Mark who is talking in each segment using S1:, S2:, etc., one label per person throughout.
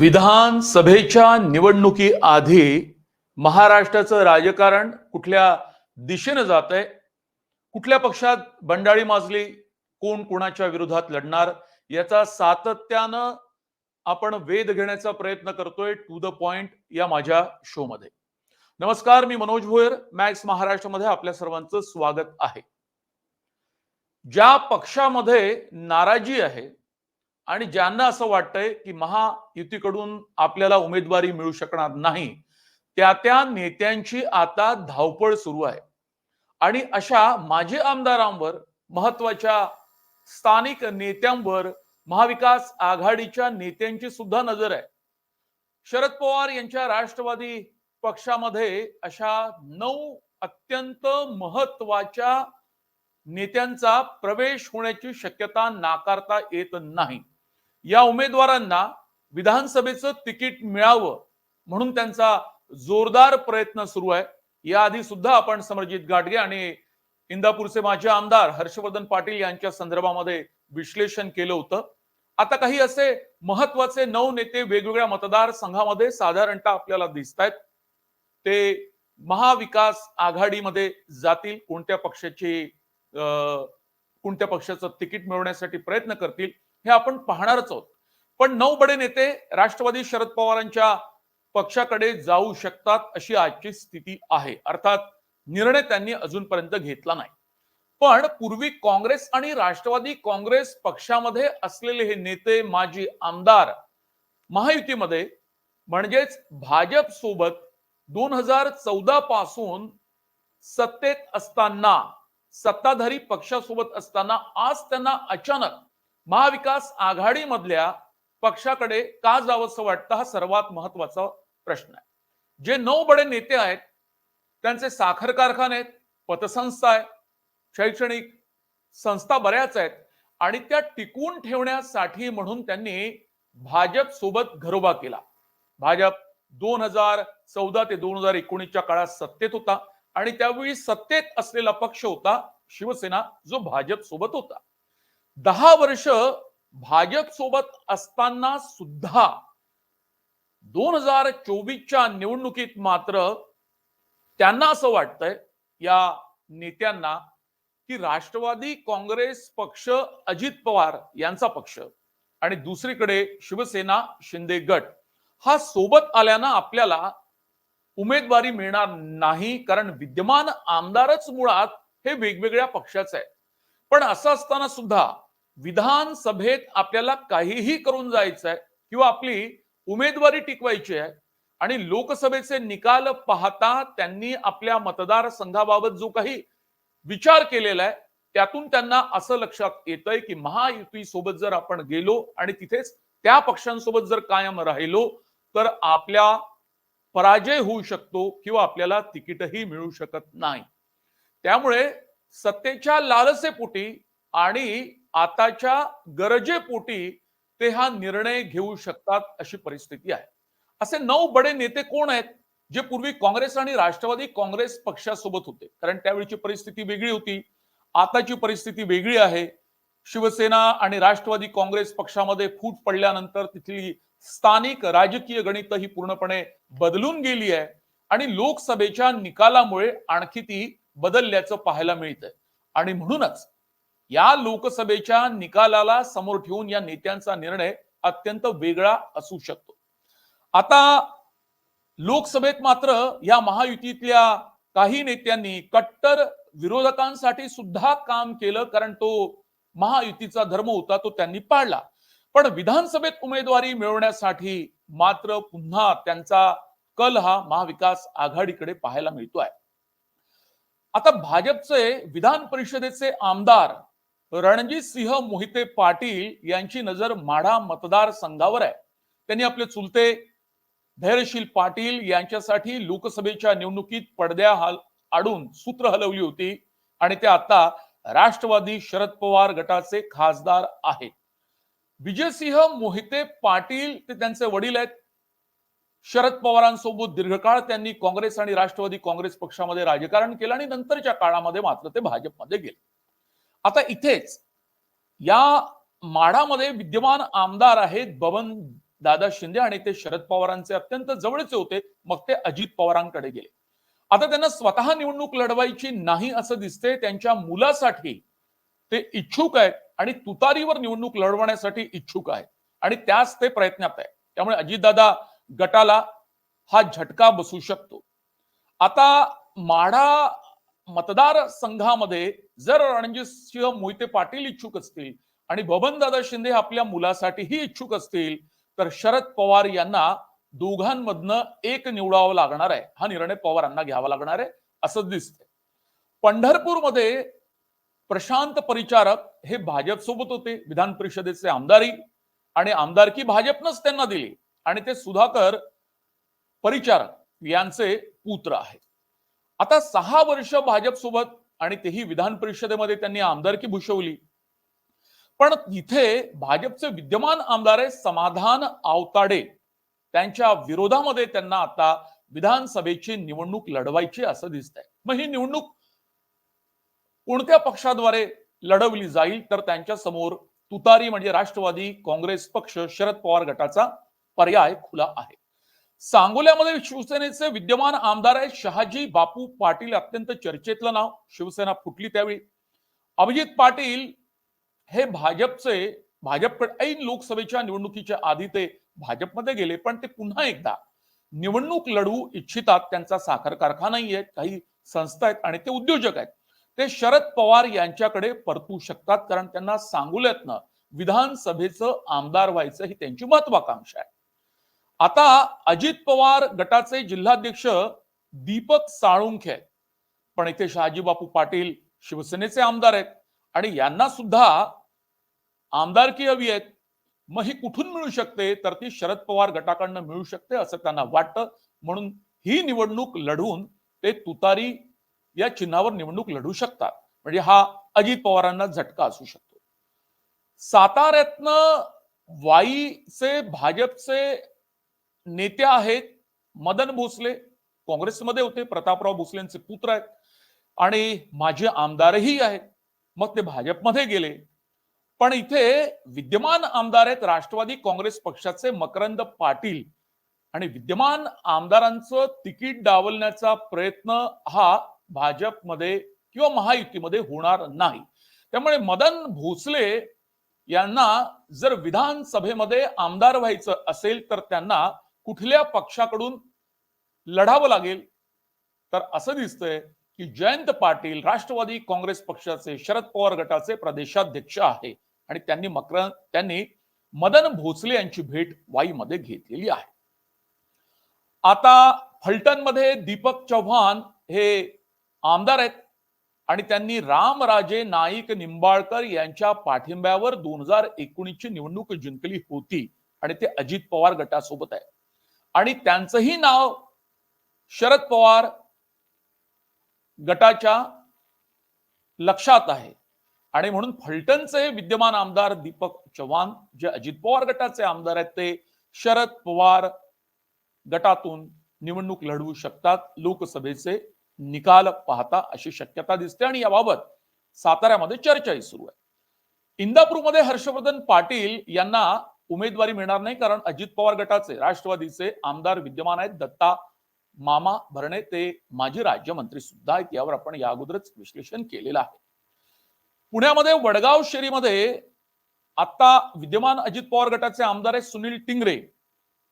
S1: विधानसभेच्या निवडणुकीआधी महाराष्ट्राचं राजकारण कुठल्या दिशेनं जात आहे कुठल्या पक्षात बंडाळी माजली कोण कोणाच्या विरोधात लढणार? याचा सातत्यानं आपण वेध घेण्याचा प्रयत्न करतोय टू द पॉइंट या माझ्या शो मध्ये नमस्कार मी मनोज भोयर मॅक्स महाराष्ट्रामध्ये आपल्या सर्वांचं स्वागत आहे. ज्या पक्षामध्ये नाराजी आहे आणि ज्यांना असं वाटतंय की महायुतीकडून आपल्याला उमेदवारी मिळू शकणार नाही त्या त्या नेत्यांची आता धावपळ सुरू आहे. आणि अशा माजी आमदारांवर महत्त्वाच्या स्थानिक नेत्यांवर महाविकास आघाडीच्या नेत्यांची सुद्धा नजर आहे. शरद पवार यांच्या राष्ट्रवादी पक्षामध्ये अशा नऊ अत्यंत महत्त्वाच्या नेत्यांचा प्रवेश होण्याची शक्यता नाकारता येत नाही. या उमेदवारांना विधानसभेचं तिकीट मिळावं म्हणून त्यांचा जोरदार प्रयत्न सुरू आहे. याआधी सुद्धा आपण समरजित गाडगे आणि इंदापूरचे माजी आमदार हर्षवर्धन पाटील यांच्या संदर्भामध्ये विश्लेषण केलं होतं. आता काही असे महत्त्वाचे नऊ नेते वेगवेगळ्या मतदारसंघामध्ये साधारणतः आपल्याला दिसत आहेत. ते महाविकास आघाडीमध्ये जातील कोणत्या पक्षाची अं, कोणत्या पक्षाचं तिकीट मिळवण्यासाठी प्रयत्न करतील हे आपण पाहणारच आहोत. पण नऊ बडे नेते राष्ट्रवादी शरद पवारांच्या पक्षाकडे जाऊ शकतात अशी आजची स्थिती आहे. अर्थात निर्णय त्यांनी अजूनपर्यंत घेतला नाही. पण पूर्वी काँग्रेस आणि राष्ट्रवादी काँग्रेस पक्षामध्ये असलेले हे नेते माजी आमदार महायुतीमध्ये म्हणजेच भाजप सोबत दोन हजार चौदा पासून सत्तेत असताना सत्ताधारी पक्षासोबत असताना आज त्यांना अचानक महाविकास आघाडीमधल्या पक्षाकडे का जावंसं वाटतं हा सर्वात महत्त्वाचा प्रश्न आहे. जे नऊ बडे नेते आहेत त्यांचे साखर कारखाने आहेत पतसंस्था आहे शैक्षणिक संस्था बऱ्याच आहेत आणि त्या टिकवून ठेवण्यासाठी म्हणून त्यांनी भाजप सोबत घरोबा केला. भाजप दोन हजार चौदा ते दोन हजार एकोणीसच्या काळात सत्तेत होता आणि त्यावेळी सत्तेत असलेला पक्ष होता शिवसेना जो भाजप सोबत होता. दहा वर्ष भाजप सोबत असताना सुद्धा दोन हजार चोवीसच्या निवडणुकीत मात्र त्यांना असं वाटतंय या नेत्यांना की राष्ट्रवादी काँग्रेस पक्ष अजित पवार यांचा पक्ष आणि दुसरीकडे शिवसेना शिंदे गट हा सोबत आल्यानं आपल्याला उमेदवारी मिळणार नाही कारण विद्यमान आमदारच मुळात हे वेगवेगळ्या पक्षाचे आहे पण असं असताना सुद्धा विधानसभेत आपल्याला काहीही करून जायचं आहे किंवा आपली उमेदवारी टिकवायची आहे आणि लोकसभेचे निकाल पाहता त्यांनी आपल्या मतदारसंघाबाबत जो काही विचार केलेला आहे त्यातून त्यांना असं लक्षात येतंय की महायुती सोबत जर आपण गेलो आणि तिथेच त्या पक्षांसोबत जर कायम राहिलो तर आपल्या पराजय होऊ शकतो किंवा आपल्याला तिकीटही मिळू शकत नाही. त्यामुळे सत्तेच्या लालसेपोटी आणि आताच्या गरजेपोटी ते हा निर्णय घेऊ शकतात अशी परिस्थिती आहे. असे नऊ बडे नेते कोण आहेत? जे पूर्वी काँग्रेस आणि राष्ट्रवादी काँग्रेस पक्षासोबत होते. कारण त्यावेळीची परिस्थिती वेगळी होती. आताची परिस्थिती वेगळी आहे. शिवसेना आणि राष्ट्रवादी काँग्रेस पक्षामध्ये फूट पडल्यानंतर तिथली स्थानिक राजकीय गणित ही पूर्णपणे बदलून गेली आहे. आणि लोकसभेच्या निकालामुळे आणखी ती बदलल्याचं पाहायला मिळतंय. आणि म्हणूनच या लोकसभेच्या निकालाला समोर ठेवून या नेत्यांचा निर्णय अत्यंत वेगळा असू शकतो. आता लोकसभेत मात्र या महायुतीतल्या काही नेत्यांनी कट्टर विरोधकांसाठी सुद्धा काम केलं कारण तो महायुतीचा धर्म होता तो त्यांनी पाळला. पण विधानसभेत उमेदवारी मिळवण्यासाठी मात्र पुन्हा त्यांचा कल हा महाविकास आघाडीकडे पाहायला मिळतोय. आता भाजपचे विधान परिषदेचे आमदार रणजित सिंह मोहिते पाटील यांची नजर माढा मतदारसंघावर आहे. त्यांनी आपले चुलते धैर्यशील पाटील यांच्यासाठी लोकसभेच्या निवडणुकीत पडद्या हल आडून सूत्र हलवली होती आणि ते आता राष्ट्रवादी शरद पवार गटाचे खासदार आहेत. विजयसिंह मोहिते पाटील ते त्यांचे वडील आहेत. शरद पवारांसोबत दीर्घकाळ त्यांनी काँग्रेस आणि राष्ट्रवादी काँग्रेस पक्षामध्ये राजकारण केलं आणि नंतरच्या काळामध्ये मात्र ते भाजपमध्ये गेले. आता इथेच या माढामध्ये विद्यमान आमदार आहेत बबन दादा शिंदे आणि ते शरद पवारांचे अत्यंत जवळचे होते. मग ते अजित पवारांकडे गेले. आता त्यांना स्वतः निवडणूक लढवायची नाही असं दिसते त्यांच्या मुलासाठी ते इच्छुक आहेत आणि तुतारीवर निवडणूक लढवण्यासाठी इच्छुक आहेत. आणि त्याच ते प्रयत्नात आहे त्यामुळे अजितदादा गटाला हा झटका बसू शकतो. आता मतदार संघामध्ये जर रणजितसिंह मोहिते पाटील इच्छुक असतील आणि बबनदादा शिंदे आपल्या मुलासाठीही इच्छुक असतील तर शरद पवार यांना दोघांमधनं एक निवडावं लागणार आहे. हा निर्णय पवारांना घ्यावा लागणार आहे असं दिसतंय. पंढरपूरमध्ये प्रशांत परिचारक हे भाजप सोबत होते विधान परिषदेचे आमदारी. आणि आमदारकी भाजपनंच त्यांना दिली. आणि ते सुधाकर परिचारक यांचे पुत्र आहेत. आता सहा वर्ष भाजपसोबत आणि तेही विधान परिषदेमध्ये त्यांनी आमदारकी भूषवली. पण इथे भाजपचे विद्यमान आमदार आहे समाधान आवताडे. त्यांच्या विरोधामध्ये त्यांना आता विधानसभेची निवडणूक लढवायची असं दिसतंय. मग ही निवडणूक कोणत्या पक्षाद्वारे लढवली जाईल तर त्यांच्यासमोर तुतारी म्हणजे राष्ट्रवादी काँग्रेस पक्ष शरद पवार गटाचा पर्याय खुला आहे. सांगोल्यामध्ये शिवसेनेचे विद्यमान आमदार आहेत शहाजी बापू पाटील अत्यंत चर्चेतलं नाव. शिवसेना फुटली त्यावेळी. अभिजित पाटील हे भाजपचे भाजपकडे ऐन लोकसभेच्या निवडणुकीच्या आधी ते भाजपमध्ये गेले पण ते पुन्हा एकदा निवडणूक लढवू इच्छितात. त्यांचा साखर कारखानाही आहेत काही संस्था आहेत आणि ते उद्योजक आहेत. ते शरद पवार यांच्याकडे परतू शकतात कारण त्यांना सांगोल्यातनं विधानसभेचं आमदार व्हायचं ही त्यांची महत्वाकांक्षा आहे. आता अजित पवार गटाचे जिल्हाध्यक्ष दीपक साळुंखे आहेत. पण इथे शहाजीबापू पाटील शिवसेनेचे आमदार आहेत. आणि यांना सुद्धा आमदारकी हवी आहेत. मग ही कुठून मिळू शकते? तर ती शरद पवार गटाकडनं मिळू शकते असं त्यांना वाटतं. म्हणून ही निवडणूक लढवून ते तुतारी या चिन्हावर निवडणूक लढू शकतात. म्हणजे हा अजित पवारांना झटका असू शकतो. साताऱ्यातनं वाईचे भाजपचे नेते आहेत मदन भोसले काँग्रेसमध्ये होते प्रतापराव भोसलेंचे पुत्र आहेत आणि माझे आमदारही आहेत. मग ते भाजपमध्ये गेले. पण इथे विद्यमान आमदार आहेत राष्ट्रवादी काँग्रेस पक्षाचे मकरंद पाटील. आणि विद्यमान आमदारांचं तिकीट डावलण्याचा प्रयत्न हा भाजपमध्ये किंवा महायुतीमध्ये होणार नाही. त्यामुळे मदन भोसले यांना जर विधानसभेमध्ये आमदार व्हायचं असेल तर त्यांना कुठल्या पक्षाकडून लढावं लागेल? तर असं दिसतंय की जयंत पाटील राष्ट्रवादी काँग्रेस पक्षाचे शरद पवार गटाचे प्रदेशाध्यक्ष आहे. आणि त्यांनी मकर त्यांनी मदन भोसले यांची भेट वाईमध्ये घेतलेली आहे. आता फलटणमध्ये दीपक चव्हाण हे आमदार आहेत. आणि त्यांनी रामराजे नाईक निंबाळकर यांच्या पाठिंब्यावर दोन हजार एकोणीसची निवडणूक जिंकली होती. आणि ते अजित पवार गटासोबत आहे आणि त्यांचंही नाव शरद पवार गटाच्या लक्षात आहे. आणि म्हणून फलटणचे विद्यमान आमदार दीपक चव्हाण जे अजित पवार गटाचे आमदार आहेत ते शरद पवार गटातून निवडणूक लढवू शकतात. लोकसभेचे निकाल पाहता अशी शक्यता दिसते आणि याबाबत साताऱ्यामध्ये चर्चाही सुरू आहे. इंदापूरमध्ये हर्षवर्धन पाटील यांना उमेदवारी मिळणार नाही कारण अजित पवार गटाचे राष्ट्रवादीचे आमदार विद्यमान आहेत दत्ता मामा भरणे. ते माजी राज्यमंत्री सुद्धा आहेत यावर आपण या अगोदरच विश्लेषण केलेलं आहे. पुण्यामध्ये वडगाव शेरीमध्ये आता विद्यमान अजित पवार गटाचे आमदार आहेत सुनील टिंगरे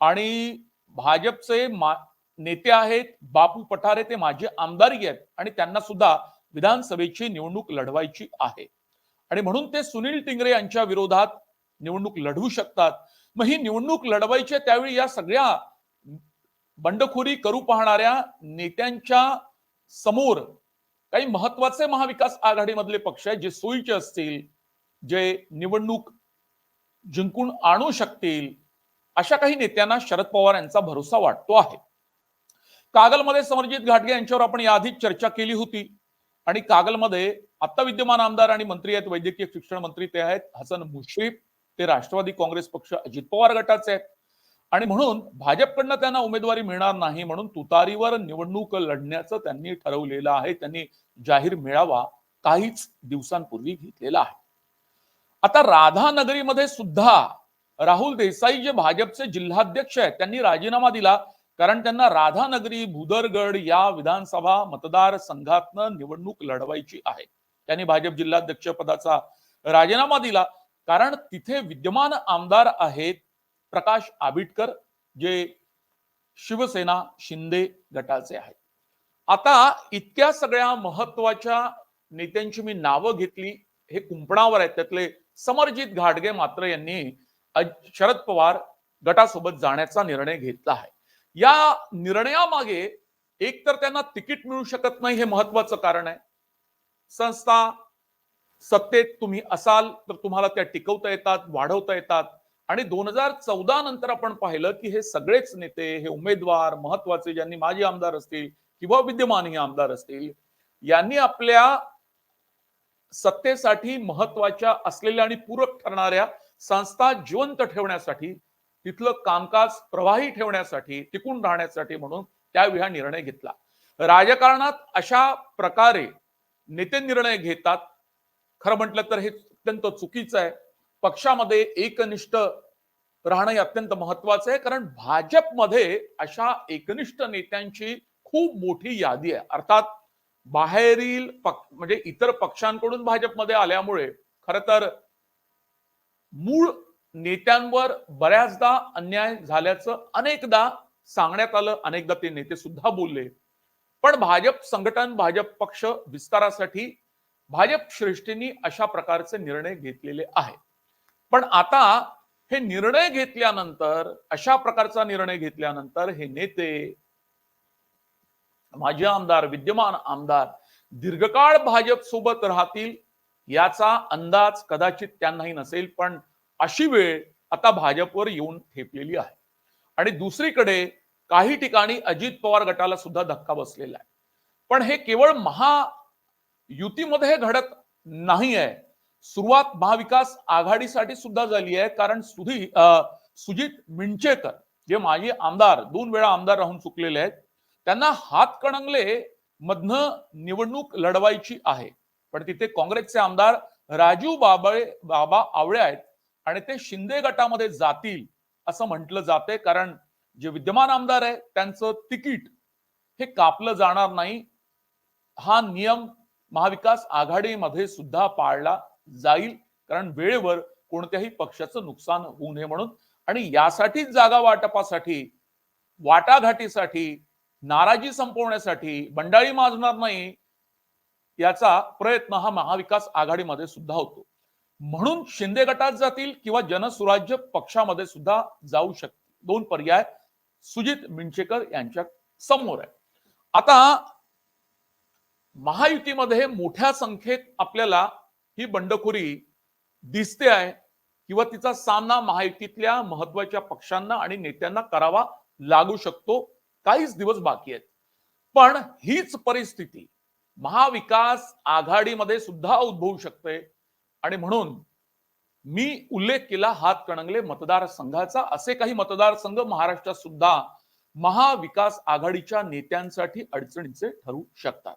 S1: आणि भाजपचे नेते आहेत बापू पठारे. ते माझे आमदारही आहेत आणि त्यांना सुद्धा विधानसभेची निवडणूक लढवायची आहे. आणि म्हणून ते सुनील टिंगरे यांच्या विरोधात निवडणूक लढवू शकतात. मग ही निवडणूक लढवायची त्यावेळी या सगळ्या बंडखोरी करू पाहणाऱ्या नेत्यांच्या समोर काही महत्त्वाचे महाविकास आघाडीमधले पक्ष आहेत जे सोयीचे असतील जे निवडणूक जिंकून आणू शकतील अशा काही नेत्यांना शरद पवार यांचा भरोसा वाटतो आहे. कागलमध्ये समरजित घाटगे यांच्यावर आपण याआधीच चर्चा केली होती. आणि कागलमध्ये आता विद्यमान आमदार आणि मंत्री आहेत वैद्यकीय शिक्षण मंत्री ते आहेत हसन मुश्रीफ ते राष्ट्रवादी काँग्रेस पक्ष अजित पवार गटाचे आहेत. आणि म्हणून भाजपकडनं त्यांना उमेदवारी मिळणार नाही म्हणून तुतारीवर निवडणूक लढण्याचं त्यांनी ठरवलेलं आहे. त्यांनी जाहीर मेळावा काहीच दिवसांपूर्वी घेतलेला आहे. आता राधानगरीमध्ये सुद्धा राहुल देसाई जे भाजपचे जिल्हाध्यक्ष आहेत त्यांनी राजीनामा दिला. कारण त्यांना राधानगरी भुदरगड या विधानसभा मतदारसंघातनं निवडणूक लढवायची आहे. त्यांनी भाजप जिल्हाध्यक्ष पदाचा राजीनामा दिला. कारण तिथे विद्यमान आमदार आहेत प्रकाश आबिटकर जे शिवसेना शिंदे गटाचे आहेत. आता इतक्या सगळ्या महत्त्वाच्या नेत्यांची मी नावं घेतली हे कुंपणावर आहेत त्यातले समरजित घाटगे मात्र यांनी शरद पवार गटासोबत जाण्याचा निर्णय घेतला आहे. या निर्णयामागे एक तर त्यांना तिकीट मिळू शकत नाही हे महत्वाचं कारण आहे. संस्था सत्तेत तुम्ही असाल तर तुम्हाला त्या टिकवता येतात वाढवता येतात. आणि दोन हजार चौदा नंतर आपण पाहिलं की हे सगळेच नेते हे उमेदवार महत्त्वाचे ज्यांनी माजी आमदार असतील किंवा विद्यमानही आमदार असतील यांनी आपल्या सत्तेसाठी महत्त्वाच्या असलेल्या आणि पूरक ठरणाऱ्या संस्था जिवंत ठेवण्यासाठी तिथलं कामकाज प्रवाही ठेवण्यासाठी टिकून राहण्यासाठी म्हणून त्यावेळी हा निर्णय घेतला. राजकारणात अशा प्रकारे नेते निर्णय घेतात खरं म्हटलं तर हे अत्यंत चुकीचं आहे. पक्षामध्ये एकनिष्ठ राहणं हे अत्यंत महत्वाचं आहे कारण भाजपमध्ये अशा एकनिष्ठ नेत्यांची खूप मोठी यादी आहे. अर्थात बाहेरील म्हणजे इतर पक्षांकडून भाजपमध्ये आल्यामुळे खर तर मूळ नेत्यांवर बऱ्याचदा अन्याय झाल्याचं अनेकदा सांगण्यात आलं. अनेकदा ते नेते सुद्धा बोलले. पण भाजप संघटन भाजप पक्ष विस्तारासाठी भाजप श्रेष्ठींनी अशा प्रकारचे निर्णय घेतलेले आहेत. पण आता हे निर्णय घेतल्यानंतर अशा प्रकारचा निर्णय घेतल्यानंतर हे नेते माजी आमदार विद्यमान आमदार दीर्घकाळ भाजप सोबत राहतील याचा अंदाज कदाचित त्यांनाही नसेल पण अशी वेळ आता भाजपवर येऊन ठेपलेली आहे. आणि दुसरीकडे काही ठिकाणी अजित पवार गटाला सुद्धा धक्का बसलेला आहे. पण हे केवळ महा युतीमध्ये हे घडत नाही आहे. सुरुवात महाविकास आघाडीसाठी सुद्धा झाली आहे. कारण सुधी सुजित मिंचेकर जे माजी आमदार दोन वेळा आमदार राहून चुकलेले आहेत त्यांना हातकणंगले मधनं निवडणूक लढवायची आहे. पण तिथे काँग्रेसचे आमदार राजू बाबळे बाबा आवळे आहेत आणि ते शिंदे गटामध्ये जातील असं म्हटलं जाते. कारण जे विद्यमान आमदार आहे त्यांचं तिकीट हे कापलं जाणार नाही. हा नियम महाविकास आघाडीमध्ये सुद्धा पाळला जाईल कारण वेळेवर कोणत्याही पक्षाचं नुकसान होऊ नये म्हणून. आणि यासाठीच जागा वाटपासाठी वाटाघाटीसाठी नाराजी संपवण्यासाठी बंडाळी माजणार नाही याचा प्रयत्न हा महाविकास आघाडीमध्ये सुद्धा होतो. म्हणून शिंदे गटात जातील किंवा जनसुराज्य पक्षामध्ये सुद्धा जाऊ शकतील. दोन पर्याय. सुजित मिंचेकर यांच्या समोर आहे. आता महायुतीमध्ये मोठ्या संख्येत आपल्याला ही बंडखोरी दिसते आहे किंवा तिचा सामना महायुतीतल्या महत्त्वाच्या पक्षांना आणि नेत्यांना करावा लागू शकतो. काहीच दिवस बाकी आहेत. पण हीच परिस्थिती महाविकास आघाडीमध्ये सुद्धा उद्भवू शकते. आणि म्हणून मी उल्लेख केला हातकणंगले मतदारसंघाचा. असे काही मतदारसंघ महाराष्ट्रात सुद्धा महाविकास आघाडीच्या नेत्यांसाठी अडचणीचे ठरू शकतात.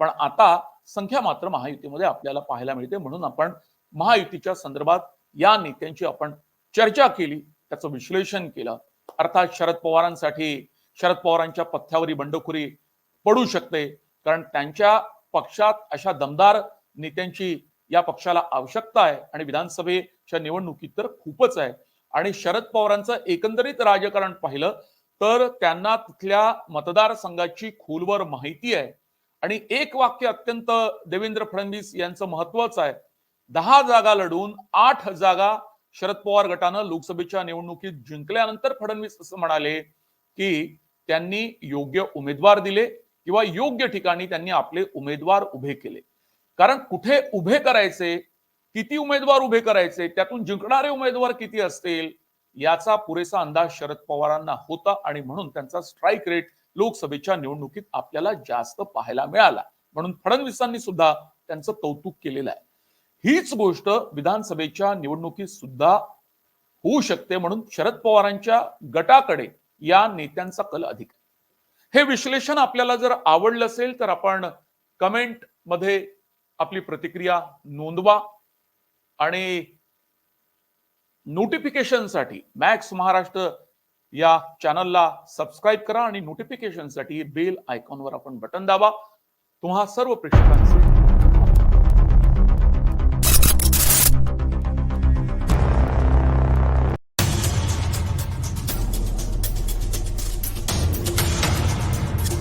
S1: पण आता संख्या मात्र महायुतीमध्ये आपल्याला पाहायला मिळते. म्हणून आपण महायुतीच्या संदर्भात या नेत्यांची आपण चर्चा केली त्याचं विश्लेषण केलं. अर्थात शरद पवारांसाठी शरद पवारांच्या पथ्यावरी बंडखोरी पडू शकते. कारण त्यांच्या पक्षात अशा दमदार नेत्यांची या पक्षाला आवश्यकता आहे आणि विधानसभेच्या निवडणुकीत तर खूपच आहे. आणि शरद पवारांचं एकंदरीत राजकारण पाहिलं तर त्यांना तिथल्या मतदारसंघाची खोलवर माहिती आहे. आणि एक वाक्य अत्यंत देवेंद्र फडणवीस यांचं महत्वाचं आहे. दहा जागा लढून आठ जागा शरद पवार गटानं लोकसभेच्या निवडणुकीत जिंकल्यानंतर फडणवीस असं म्हणाले की त्यांनी योग्य उमेदवार दिले किंवा योग्य ठिकाणी त्यांनी आपले उमेदवार उभे केले. कारण कुठे उभे करायचे किती उमेदवार उभे करायचे त्यातून जिंकणारे उमेदवार किती असतील याचा पुरेसा अंदाज शरद पवारांना होता आणि म्हणून त्यांचा स्ट्राईक रेट लोकसभेच्या निवडणुकीत आपल्याला जास्त पाहायला मिळाला. म्हणून फडणवीसांनी सुद्धा त्यांचं कौतुक केलेलं आहे. हीच गोष्ट विधानसभेच्या निवडणुकीत सुद्धा होऊ शकते म्हणून शरद पवारांच्या गटाकडे या नेत्यांचा कल अधिक हे विश्लेषण आपल्याला जर आवडलं असेल तर आपण कमेंटमध्ये आपली प्रतिक्रिया नोंदवा आणि नोटिफिकेशनसाठी मॅक्स महाराष्ट्र या चॅनलला सबस्क्राईब करा आणि नोटिफिकेशनसाठी बेल आयकॉनवर आपण बटन दाबा. तुम्हा सर्व प्रेक्षकांचे